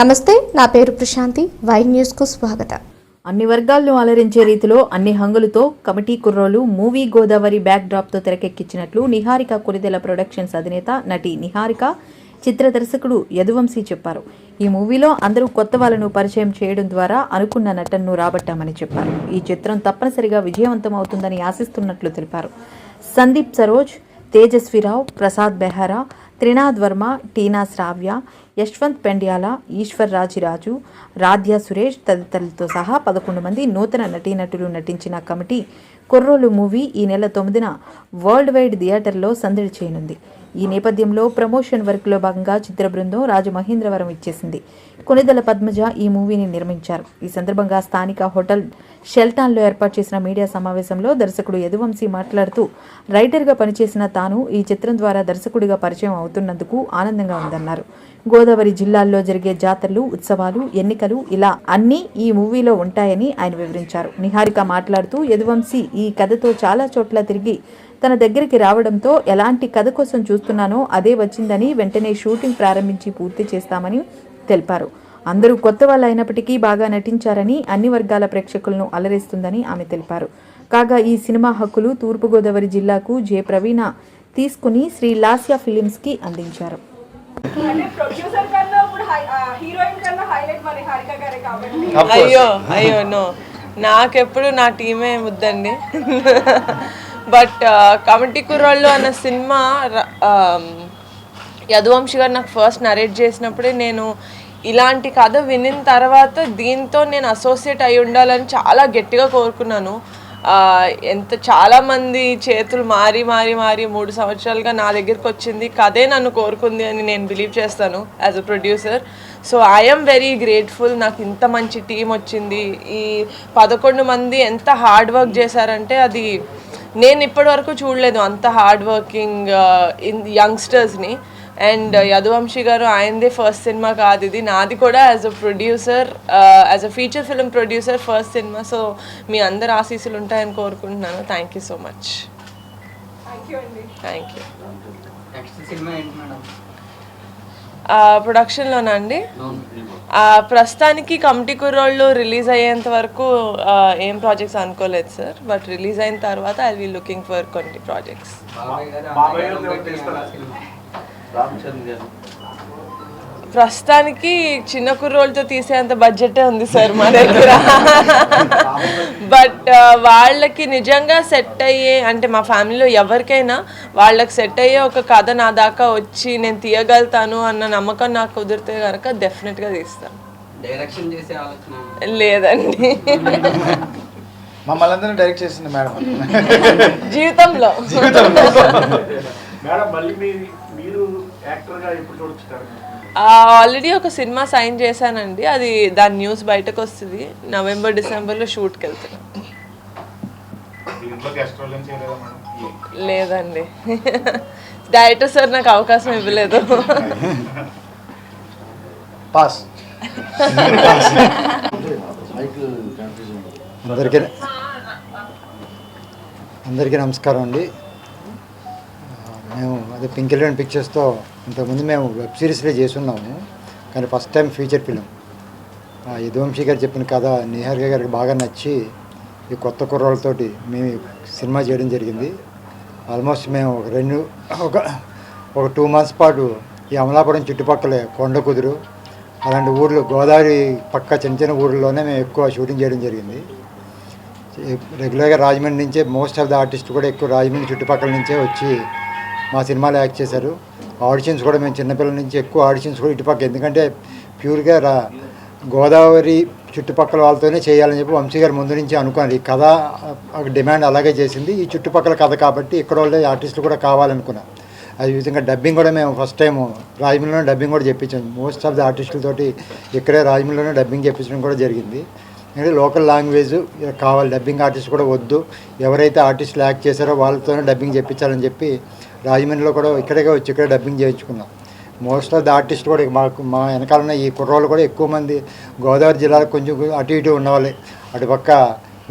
నమస్తే నా పేరు ప్రశాంతి. వై న్యూస్కు స్వాగతం. అన్ని వర్గాలను అలరించే రీతిలో అన్ని హంగులతో committee Kurrollu movie Godavari back డ్రాప్తో తెరకెక్కించినట్లు నిహారిక కొరిదెల ప్రొడక్షన్స్ అధినేత నటి నిహారిక చిత్ర దర్శకుడు యదువంశీ చెప్పారు. ఈ మూవీలో అందరూ కొత్త వాళ్ళను పరిచయం చేయడం ద్వారా అనుకున్న నటనను రాబట్టామని చెప్పారు. ఈ చిత్రం తప్పనిసరిగా విజయవంతం అవుతుందని ఆశిస్తున్నట్లు తెలిపారు. సందీప్ సరోజ్ తేజస్విరావు ప్రసాద్ బెహరా త్రినాథ్ వర్మ టీనా శ్రావ్య యశ్వంత్ పెండ్యాల ఈశ్వర్ రాజిరాజు రాధ్య సురేష్ తదితరులతో సహా పదకొండు మంది నూతన నటీనటులు నటించిన కమిటీ కుర్రోలు మూవీ ఈ నెల తొమ్మిదిన వరల్డ్ వైడ్ థియేటర్లో సందడి చేయనుంది. ఈ నేపథ్యంలో ప్రమోషన్ వర్క్లో భాగంగా చిత్ర బృందం రాజమహేంద్రవరం ఇచ్చేసింది. కొనిదల పద్మజ ఈ మూవీని నిర్మించారు. ఈ సందర్భంగా స్థానిక హోటల్ షెల్టాన్లో ఏర్పాటు చేసిన మీడియా సమావేశంలో దర్శకుడు యదువంశీ మాట్లాడుతూ రైటర్గా పనిచేసిన తాను ఈ చిత్రం ద్వారా దర్శకుడిగా పరిచయం అవుతున్నందుకు ఆనందంగా ఉందన్నారు. గోదావరి జిల్లాల్లో జరిగే జాతరలు ఉత్సవాలు ఎన్నికలు ఇలా అన్నీ ఈ మూవీలో ఉంటాయని ఆయన వివరించారు. నిహారిక మాట్లాడుతూ యదువంశీ ఈ కథతో చాలా చోట్ల తిరిగి తన దగ్గరికి రావడంతో ఎలాంటి కథ కోసం చూస్తున్నానో అదే వచ్చిందని వెంటనే షూటింగ్ ప్రారంభించి పూర్తి చేస్తామని తెలిపారు. అందరూ కొత్త వాళ్ళు అయినప్పటికీ బాగా నటించారని అన్ని వర్గాల ప్రేక్షకులను అలరిస్తుందని ఆమె తెలిపారు. కాగా ఈ సినిమా హక్కులు తూర్పుగోదావరి జిల్లాకు జే ప్రవీణ తీసుకుని శ్రీ లాస్యా ఫిలిమ్స్కి అందించారు. అంటే ప్రొడ్యూసర్ కన్నా ఇప్పుడు హీరోయిన్ కన్నా హైలైట్ మరి హారిక గారే కాబట్టి. అయ్యో అయ్యో నో. నాకెప్పుడు నా టీమే వద్దండి బట్ కమిటీ కుర్రాళ్ళు అన్న సినిమా యదువంశి గారు నాకు ఫస్ట్ నరేట్ చేసినప్పుడే నేను ఇలాంటి కథ వినిన తర్వాత దీంతో నేను అసోసియేట్ అయి ఉండాలని చాలా గట్టిగా కోరుకున్నాను. ఎంత చాలామంది చేతులు మారి మారి మారి మూడు సంవత్సరాలుగా నా దగ్గరికి వచ్చింది. కథే నన్ను కోరుకుంది అని నేను బిలీవ్ చేస్తాను as a producer. So I'm very grateful. నాకు ఇంత మంచి టీం వచ్చింది. ఈ పదకొండు మంది ఎంత హార్డ్ వర్క్ చేశారంటే అది నేను ఇప్పటివరకు చూడలేదు అంత హార్డ్ వర్కింగ్ ఇన్ యంగ్స్టర్స్ని అండ్ యదువంశీ గారు ఆయనదే ఫస్ట్ సినిమా కాదు ఇది. నాది కూడా as a producer as a feature film producer first cinema so మీ అందరు ఆశీస్సులు ఉంటాయని కోరుకుంటున్నాను. Thank you so much thank you అండి థ్యాంక్ యూ నెక్స్ట్ సినిమా ఏంటి మేడం ప్రొడక్షన్లోనా అండి? ప్రస్తుతానికి కమిటీ కుర్రోళ్ళు రిలీజ్ అయ్యేంత వరకు ఏం ప్రాజెక్ట్స్ అనుకోలేదు సార్. బట్ రిలీజ్ అయిన తర్వాత ఐ విల్ లుకింగ్ ఫర్ కొన్ని ప్రాజెక్ట్స్ ప్రస్తుతానికి చిన్న కుర్రోళ్ళతో తీసేంత బడ్జెటే ఉంది సార్ మా దగ్గర. బట్ వాళ్ళకి నిజంగా సెట్ అయ్యే అంటే మా ఫ్యామిలీలో ఎవరికైనా వాళ్ళకి సెట్ అయ్యే ఒక కథ నా దాకా వచ్చి నేను తీయగలుగుతాను అన్న నమ్మకం నాకు కుదిరితే కనుక డెఫినెట్గా తీస్తాను. డైరెక్షన్ చేసే ఆలోచన. లేదండి. మమ్మల్ని అందరినీ డైరెక్ట్ చేసింది మేడం. జీవితంలో. మేడం మళ్ళీ మీరు యాక్టర్గా ఎప్పుడు చూడొచ్చు ఆల్రెడీ ఒక సినిమా సైన్ చేశానండి. అది దాని న్యూస్ బయటకు వస్తుంది నవంబర్ డిసెంబర్లో షూట్కి వెళ్తున్నాం దీంట్లో గెస్ట్ రోల్ ఏం చేయలేదా మేడం? లేదండి. డైరెక్టర్ సార్ నాకు అవకాశం ఇవ్వలేదు. పాస్ అందరికీ అందరికీ నమస్కారం అండి. మేము అదే పింకిల్ అండ్ పిక్చర్స్తో ఇంతకుముందు మేము వెబ్ సిరీస్లో చేస్తున్నాము కానీ first time feature film. Yaduvamsi గారు చెప్పిన కథ నిహారిక గారికి బాగా నచ్చి ఈ కొత్త కుర్రాళ్ళతోటి మేము సినిమా చేయడం జరిగింది. ఆల్మోస్ట్ మేము ఒక రెండు ఒక ఒక టూ మంత్స్ పాటు ఈ అమలాపురం చుట్టుపక్కలే కొండ కుదురు అలాంటి ఊర్లు గోదావరి పక్క చిన్న చిన్న ఊర్లలోనే మేము ఎక్కువ షూటింగ్ చేయడం జరిగింది. రెగ్యులర్గా రాజమండ్రి నుంచే మోస్ట్ ఆఫ్ ద ఆర్టిస్ట్ కూడా ఎక్కువ రాజమండ్రి చుట్టుపక్కల నుంచే వచ్చి మా సినిమాలో యాక్ట్ చేశారు. ఆడిషన్స్ కూడా మేము చిన్నపిల్లల నుంచి ఎక్కువ ఆడిషన్స్ కూడా ఇటుపక్క. ఎందుకంటే ప్యూర్గా రా గోదావరి చుట్టుపక్కల వాళ్ళతోనే చేయాలని చెప్పి వంశీ గారు ముందు నుంచి అనుకున్నారు. ఈ కథ డిమాండ్ అలాగే చేసింది. ఈ చుట్టుపక్కల కథ కాబట్టి ఇక్కడ వాళ్ళే ఆర్టిస్టులు కూడా కావాలనుకున్నాం అదే విధంగా డబ్బింగ్ కూడా మేము ఫస్ట్ టైం రాజమండ్రిలోనే డబ్బింగ్ కూడా చెప్పించాం మోస్ట్ ఆఫ్ ద ఆర్టిస్టులతోటి ఇక్కడే రాజమండ్రిలోనే డబ్బింగ్ చెప్పించడం కూడా జరిగింది. అంటే లోకల్ లాంగ్వేజ్ కావాలి. డబ్బింగ్ ఆర్టిస్ట్ కూడా వద్దు. ఎవరైతే ఆర్టిస్టులు యాక్ట్ చేశారో వాళ్ళతోనే డబ్బింగ్ చెప్పించాలని చెప్పి రాజమండ్రిలో కూడా ఇక్కడే వచ్చి ఇక్కడే డబ్బింగ్ చేయించుకున్నాం. మోస్ట్ ఆఫ్ ద ఆర్టిస్ట్ కూడా మాకు మా వెనకాలన్న ఈ కుర్రోళ్ళు కూడా ఎక్కువ మంది గోదావరి జిల్లాలో కొంచెం అటు ఇటు ఉన్నవాళ్ళే. అటుపక్క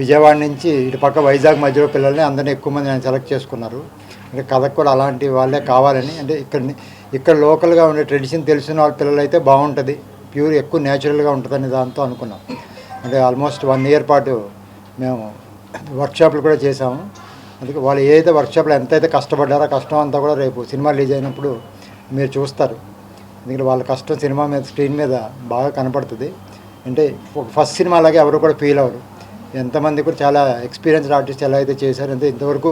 విజయవాడ నుంచి ఇటుపక్క వైజాగ్ మధ్యలో పిల్లల్ని అందరినీ ఎక్కువ మంది నేను సెలెక్ట్ చేసుకున్నారు. అంటే కథకు కూడా అలాంటి వాళ్ళే కావాలని. అంటే ఇక్కడ ఇక్కడ లోకల్గా ఉండే ట్రెడిషన్ తెలిసిన వాళ్ళ పిల్లలు అయితే బాగుంటుంది. ప్యూర్ ఎక్కువ న్యాచురల్గా ఉంటుందని దాంతో అనుకున్నాం. అంటే ఆల్మోస్ట్ వన్ ఇయర్ పాటు మేము వర్క్షాప్లు కూడా చేసాము అందుకే వాళ్ళు ఏదైతే వర్క్షాప్లో ఎంతైతే కష్టపడ్డారో కష్టం అంతా కూడా రేపు సినిమా రిలీజ్ అయినప్పుడు మీరు చూస్తారు. ఎందుకంటే వాళ్ళ కష్టం సినిమా మీద స్క్రీన్ మీద బాగా కనపడుతుంది. అంటే ఫస్ట్ సినిమా అలాగే ఎవరు కూడా ఫీల్ అవ్వరు. ఎంతమంది కూడా చాలా ఎక్స్పీరియన్స్డ్ ఆర్టిస్ట్ ఎలా అయితే చేశారు అంటే ఇంతవరకు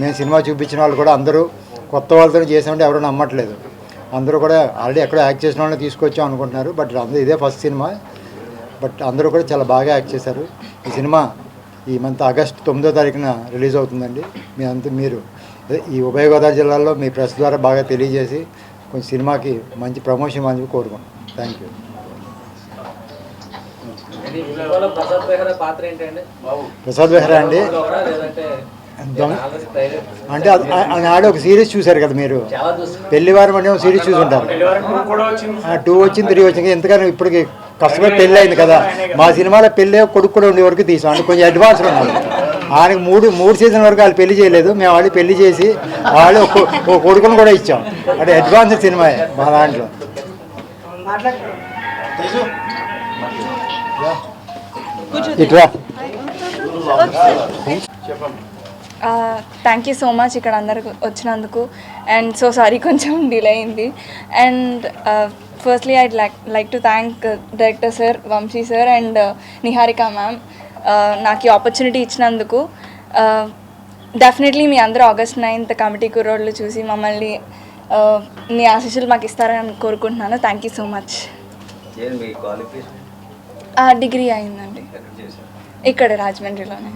మేము సినిమా చూపించిన వాళ్ళు కూడా అందరూ కొత్త వాళ్ళతో చేసామంటే ఎవరు నమ్మట్లేదు. అందరూ కూడా ఆల్రెడీ ఎక్కడో యాక్ట్ చేసిన వాళ్ళని తీసుకొచ్చాం అనుకుంటున్నారు బట్ అందరూ ఇదే ఫస్ట్ సినిమా. బట్ అందరూ కూడా చాలా బాగా యాక్ట్ చేశారు. ఈ సినిమా ఈ మంత్ ఆగస్ట్ తొమ్మిదో తారీఖున రిలీజ్ అవుతుందండి. మీ అంత మీరు అదే ఈ ఉభయ గోదావరి జిల్లాలో మీ ప్రెస్ ద్వారా బాగా తెలియజేసి కొంచెం సినిమాకి మంచి ప్రమోషన్ అని కోరుకుంటున్నాం. థ్యాంక్ యూ ప్రసాద్ బెహ్రా పాత్ర ఏంటండి? ప్రసాద్ బెహ్రా అండి. అంటే అది- ఆ- ఆ నాడు ఒక సిరీస్ చూశారు కదా మీరు? పెళ్ళివారం అనే ఒక సిరీస్ చూసుంటారు కూడా వచ్చింది. టూ వచ్చింది త్రీ వచ్చింది. ఎందుకని ఇప్పటికి కష్టపడి పెళ్ళి అయింది కదా. మా సినిమాలో పెళ్ళి కొడుకు కూడా ఉండే వరకు తీసాం. అంటే కొంచెం అడ్వాన్స్ ఉన్నాడు ఆయనకి మూడు మూడు సీజన్ వరకు వాళ్ళు పెళ్ళి చేయలేదు. మేము వాళ్ళు పెళ్ళి చేసి వాళ్ళు ఒక ఒక కొడుకును కూడా ఇచ్చాం. అంటే అడ్వాన్స్ సినిమా మా దాంట్లో. ఇట్రా థ్యాంక్ యూ సో మచ్ ఇక్కడ అందరికి వచ్చినందుకు. అండ్ సో సారీ కొంచెం డిలే అయింది. And firstly I'd like like to thank director sir Vamsi sir and Niharika ma'am నాకు ఈ ఆపర్చునిటీ ఇచ్చినందుకు. డెఫినెట్లీ మీ అందరూ ఆగస్ట్ నైన్త్ కమిటీ కుర్రోళ్ళు చూసి మమ్మల్ని uh, మీ ఆశీస్సులు మాకు ఇస్తారని కోరుకుంటున్నాను. Thank you so much degree అయిందండి. ఇక్కడ రాజమండ్రిలోనే.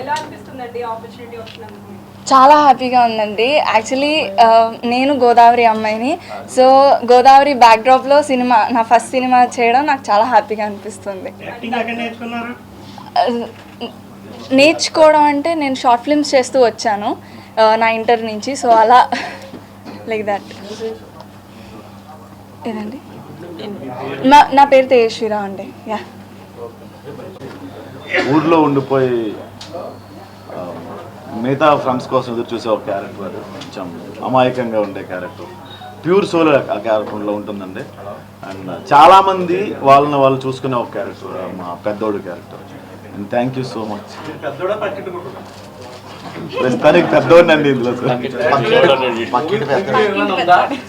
ఎలా అనిపిస్తుందండి ఆపర్చునిటీ వచ్చినందుకు? చాలా హ్యాపీగా ఉందండి. యాక్చువల్లీ ఆ, నేను గోదావరి అమ్మాయిని. సో గోదావరి బ్యాక్డ్రాప్లో సినిమా నా ఫస్ట్ సినిమా చేయడం నాకు చాలా హ్యాపీగా అనిపిస్తుంది. ఆ, నేర్చుకోవడం అంటే నేను షార్ట్ ఫిల్మ్స్ చేస్తూ వచ్చాను ఆ, నా ఇంటర్ నుంచి. సో అలా లైక్ దట్ ఏదండి? నా నా పేరు తేజస్వీరావు అండి. యా ఊర్లో ఉండిపోయి మిగతా ఫ్రెండ్స్ కోసం ఎదురు చూసే ఒక క్యారెక్టర్ అది. కొంచెం అమాయకంగా ఉండే క్యారెక్టర్ ప్యూర్ సోల్ ఆ క్యారెక్టర్లో ఉంటుందండి. అండ్ చాలామంది వాళ్ళని వాళ్ళు చూసుకునే ఒక క్యారెక్టర్ మా పెద్దోడు character and thank you so much ప్రస్తుతానికి పెద్దోడిని అండి ఇందులో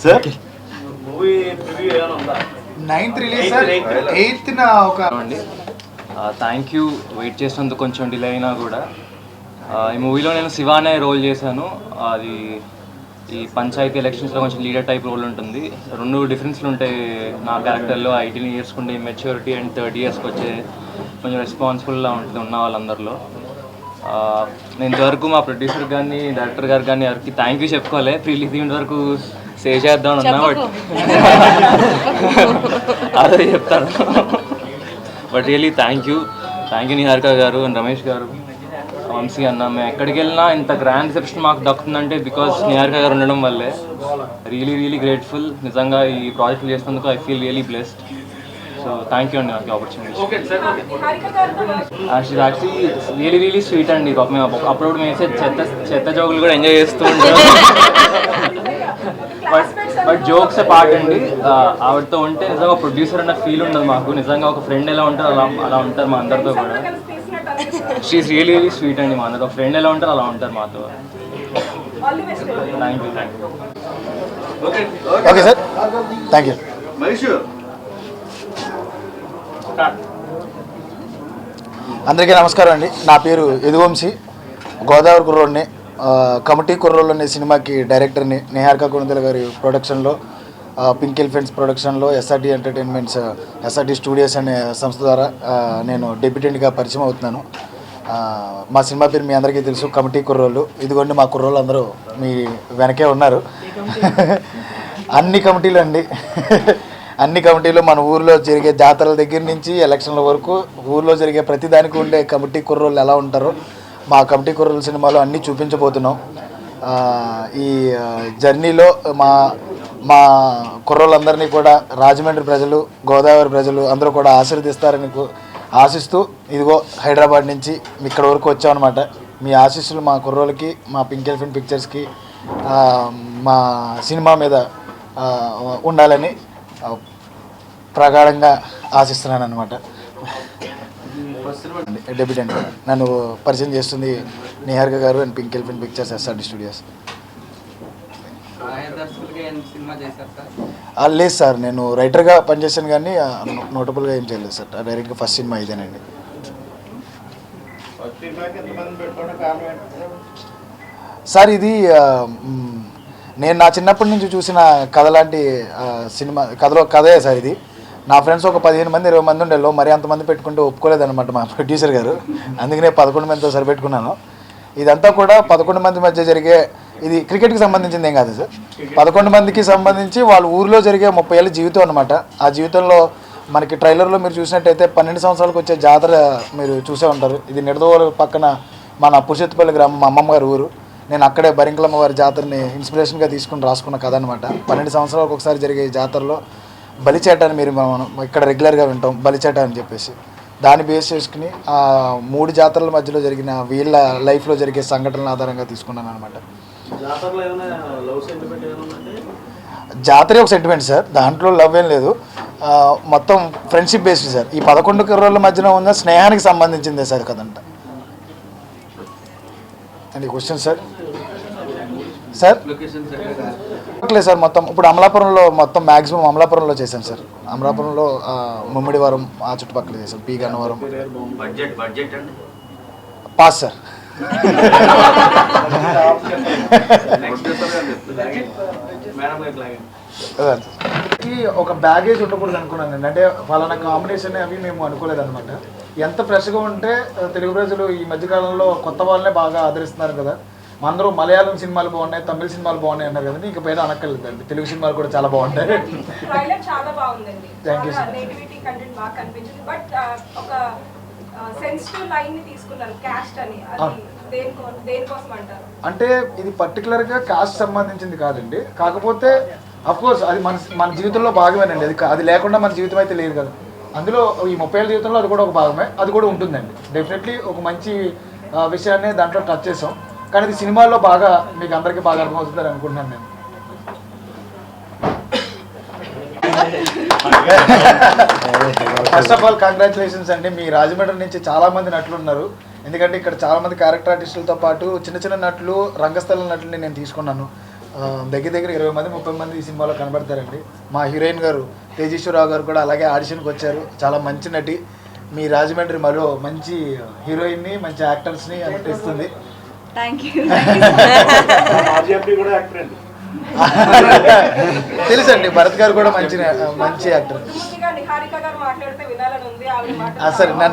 sir ninth release sir eighth ఒక అండి థ్యాంక్ యూ వెయిట్ చేసినందుకు కొంచెం డిలే అయినా కూడా. ఈ మూవీలో నేను శివ అనే రోల్ చేశాను. అది ఈ పంచాయతీ ఎలక్షన్స్లో కొంచెం లీడర్ టైప్ రోల్ ఉంటుంది. రెండు డిఫరెన్స్లు ఉంటాయి నా క్యారెక్టర్లో ఎయిటీన్ ఇయర్స్కి ఉండే మెచ్యూరిటీ అండ్ థర్టీ ఇయర్స్కి వచ్చే కొంచెం రెస్పాన్సిబుల్గా ఉంటుంది ఉన్న వాళ్ళందరిలో. నేను ఇంతవరకు మా ప్రొడ్యూసర్ కానీ డైరెక్టర్ గారు కానీ ఎవరికి థ్యాంక్ యూ చెప్పుకోలే. ప్రీలీజ్ వరకు స్టే చేద్దాం అన్నా బట్ అదే చెప్తాను. But really thank you. Thank you Niharika గారు అండ్ రమేష్ గారు. వంశీ అన్న మేము ఎక్కడికి వెళ్ళినా ఇంత గ్రాండ్ రిసెప్షన్ మాకు దక్కుతుందంటే బికాస్ నిహారిక గారు ఉండడం వల్లే. రియలీ రియలీ గ్రేట్ఫుల్ నిజంగా ఈ ప్రాజెక్ట్ చేసినందుకు I feel really blessed so thank you అండి నాకు opportunity actually really really sweet అండి. మేము అప్పుడు- అప్పుడప్పుడు మేము చెత్త చెత్త జోకులు కూడా ఎంజాయ్ చేస్తూ ఉంటాం బట్ బట్ జోక్స్ పార్ట్ అండి ఆ, ఆవిడతో ఉంటే నిజంగా ప్రొడ్యూసర్ అన్న ఫీల్ ఉండదు మాకు. నిజంగా ఒక ఫ్రెండ్ ఎలా ఉంటారు అలా అలా ఉంటారు మా అందరితో కూడా. కలిసి తీసినట్టు అనిపిస్తుంది. షీఈ్ రియలీ రియలీ స్వీట్ అండి మా అందరితో. ఫ్రెండ్ ఎలా ఉంటారు అలా ఉంటారు మాతో. Thank you thank you okay sir thank you అందరికీ నమస్కారం అండి. నా పేరు యదువంశీ. గోదావరి కుర్రోడ్ని ఆ, కమిటీ కుర్రోళ్ళు అనే సినిమాకి డైరెక్టర్ని నిహారిక కొనుదల గారి ప్రొడక్షన్లో పింక్ ఎలిఫెంట్స్ ప్రొడక్షన్లో ఎస్ఆర్టీ ఎంటర్టైన్మెంట్స్ ఎస్ఆర్టీ స్టూడియోస్ అనే సంస్థ ద్వారా నేను డెబ్యూటెంట్గా పరిచయం అవుతున్నాను. మా సినిమా పేరు మీ అందరికీ తెలుసు కమిటీ కుర్రోళ్ళు. ఇదిగోండి మా కుర్రోళ్ళు అందరూ మీ వెనకే ఉన్నారు. అన్ని కమిటీలు అండి. అన్ని కమిటీలు మన ఊర్లో జరిగే జాతరల దగ్గర నుంచి ఎలక్షన్ల వరకు ఊర్లో జరిగే ప్రతిదానికి ఉండే కమిటీ కుర్రోళ్ళు ఎలా ఉంటారో మా కమిటీ కుర్రల సినిమాలో అన్నీ చూపించబోతున్నాం. ఈ జర్నీలో మా మా కుర్రోళ్ళందరినీ కూడా రాజమండ్రి ప్రజలు గోదావరి ప్రజలు అందరూ కూడా ఆశీర్దిస్తారని ఆశిస్తూ ఇదిగో హైదరాబాద్ నుంచి ఇక్కడ వరకు వచ్చామన్నమాట. మీ ఆశీస్సులు మా కుర్రోళ్ళకి మా పింక్ ఎలిఫెంట్ పిక్చర్స్కి మా సినిమా మీద ఉండాలని ప్రగాఢంగా ఆశిస్తున్నాను అనమాట డెబ్యూటెంట్ నన్ను పరిచయం చేస్తుంది నిహారిక గారు and pink elephant pictures SRD studios. లేదు సార్ నేను రైటర్గా పనిచేశాను కానీ నోటబుల్గా ఏం చేయలేదు సార్. డైరెక్ట్గా ఫస్ట్ సినిమా ఇదేనండి. సార్? ఇది నేను నా చిన్నప్పటి నుంచి చూసిన కథ లాంటి సినిమా కథలో కథే సార్ ఇది. నా ఫ్రెండ్స్ ఒక పదిహేను మంది ఇరవై మంది ఉండేలో మరి అంతమంది పెట్టుకుంటే ఒప్పుకోలేదన్నమాట మా ప్రొడ్యూసర్ గారు. అందుకనే పదకొండు మందితో సరిపెట్టుకున్నాను. ఇదంతా కూడా పదకొండు మంది మధ్య జరిగే ఇది క్రికెట్కి సంబంధించింది ఏం కాదు సార్. పదకొండు మందికి సంబంధించి వాళ్ళ ఊరిలో జరిగే ముప్పై ఏళ్ళ జీవితం అనమాట ఆ జీవితంలో మనకి ట్రైలర్లో మీరు చూసినట్టయితే పన్నెండు సంవత్సరాలకు వచ్చే జాతర మీరు చూసే ఉంటారు. ఇది నిడదవోలు పక్కన మన పురుషత్తుపల్లి గ్రామం మా అమ్మమ్మ గారి ఊరు. నేను అక్కడే బరింకలమ్మ వారి జాతరని ఇన్స్పిరేషన్గా తీసుకుని రాసుకున్న కథ అనమాట పన్నెండు సంవత్సరాలకు ఒకసారి జరిగే జాతరలో బలిచేట అని మీరు మనం ఇక్కడ రెగ్యులర్గా వింటాం బలిచేట అని చెప్పేసి. దాన్ని బేస్ చేసుకుని ఆ మూడు జాతరల మధ్యలో జరిగిన వీళ్ళ లైఫ్లో జరిగే సంఘటనల ఆధారంగా తీసుకున్నాను అనమాట జాతరే ఒక సెంటిమెంట్ సార్ దాంట్లో లవ్ ఏం లేదు. మొత్తం ఫ్రెండ్షిప్ బేస్డ్ సార్. ఈ పదకొండు కుర్రోళ్ళ మధ్యన ఉన్న స్నేహానికి సంబంధించిందే సార్ కదంట అండి క్వశ్చన్ సార్ సార్? లేదు సార్ మొత్తం ఇప్పుడు అమలాపురంలో మొత్తం మ్యాక్సిమం అమలాపురంలో చేశాను సార్. అమలాపురంలో ముమ్మిడివరం ఆ చుట్టుపక్కల చేశాను పీ గన్నవరం బడ్జెట్ బడ్జెట్ అండి? Pass sir. ఒక బ్యాగేజ్ ఉండకూడదు అనుకున్నాను అంటే ఫలానా కాంబినేషన్ అవి మేము అనుకోలేదు అనమాట ఎంత ఫ్రెష్గా ఉంటే తెలుగు ప్రజలు ఈ మధ్యకాలంలో కొత్త వాళ్ళనే బాగా ఆదరిస్తున్నారు కదా. అందరూ మలయాళం సినిమాలు బాగున్నాయి తమిళ సినిమాలు బాగున్నాయి అన్నారు కదండి ఇంకా పైన అనక్కర్లేదండి. తెలుగు సినిమాలు కూడా చాలా బాగుంటాయి. ట్రైలర్ చాలా బాగుందండి. Thank you, చాలా sir. నేటివిటీ కంటెంట్ బాగా కనిపించింది. బట్ ఒక సెన్సిటివ్ లైన్ని తీసుకున్నారు క్యాస్ట్ అని. అది దేనికో దేనికోసం అంటారు? అంటే ఇది పర్టికులర్గా కాస్ట్ సంబంధించింది కాదండి. కాకపోతే కోర్స్ అది మన మన జీవితంలో భాగమేనండి. అది అది లేకుండా మన జీవితం అయితే లేదు కదా. అందులో ఈ ముప్పై ఏళ్ళ జీవితంలో అది కూడా ఒక భాగమే. అది కూడా ఉంటుందండి. డెఫినెట్లీ ఒక మంచి విషయాన్ని దాంట్లో టచ్ చేసాం. కానీ ఇది సినిమాల్లో బాగా మీకు అందరికీ బాగా అర్థమవుతుందని అనుకుంటున్నాను నేను. ఫస్ట్ ఆఫ్ ఆల్ కంగ్రాచులేషన్స్ అండి. మీ రాజమండ్రి నుంచి చాలా మంది నటులు ఉన్నారు. ఎందుకంటే ఇక్కడ చాలా మంది క్యారెక్టర్ ఆర్టిస్టులతో పాటు చిన్న చిన్న నటులు రంగస్థల నటుల్ని నేను తీసుకున్నాను. దగ్గర దగ్గర ఇరవై మంది ముప్పై మంది ఈ సినిమాలో కనబడతారండి. మా హీరోయిన్ గారు తేజేశ్వరరావు గారు కూడా అలాగే ఆడిషన్కి వచ్చారు. చాలా మంచి నటి. మీ రాజమండ్రి మరో మంచి హీరోయిన్ని మంచి యాక్టర్స్ని అనిపిస్తుంది థ్యాంక్ యూ తెలుసండి భరత్ గారు కూడా మంచి మంచి యాక్టర్ పూర్తిగా నిహారిక గారు మాట్లాడితే వినాలని ఉంది ఆవిడ ఆ, సరే మాట్లాడుతున్నారు నన్ను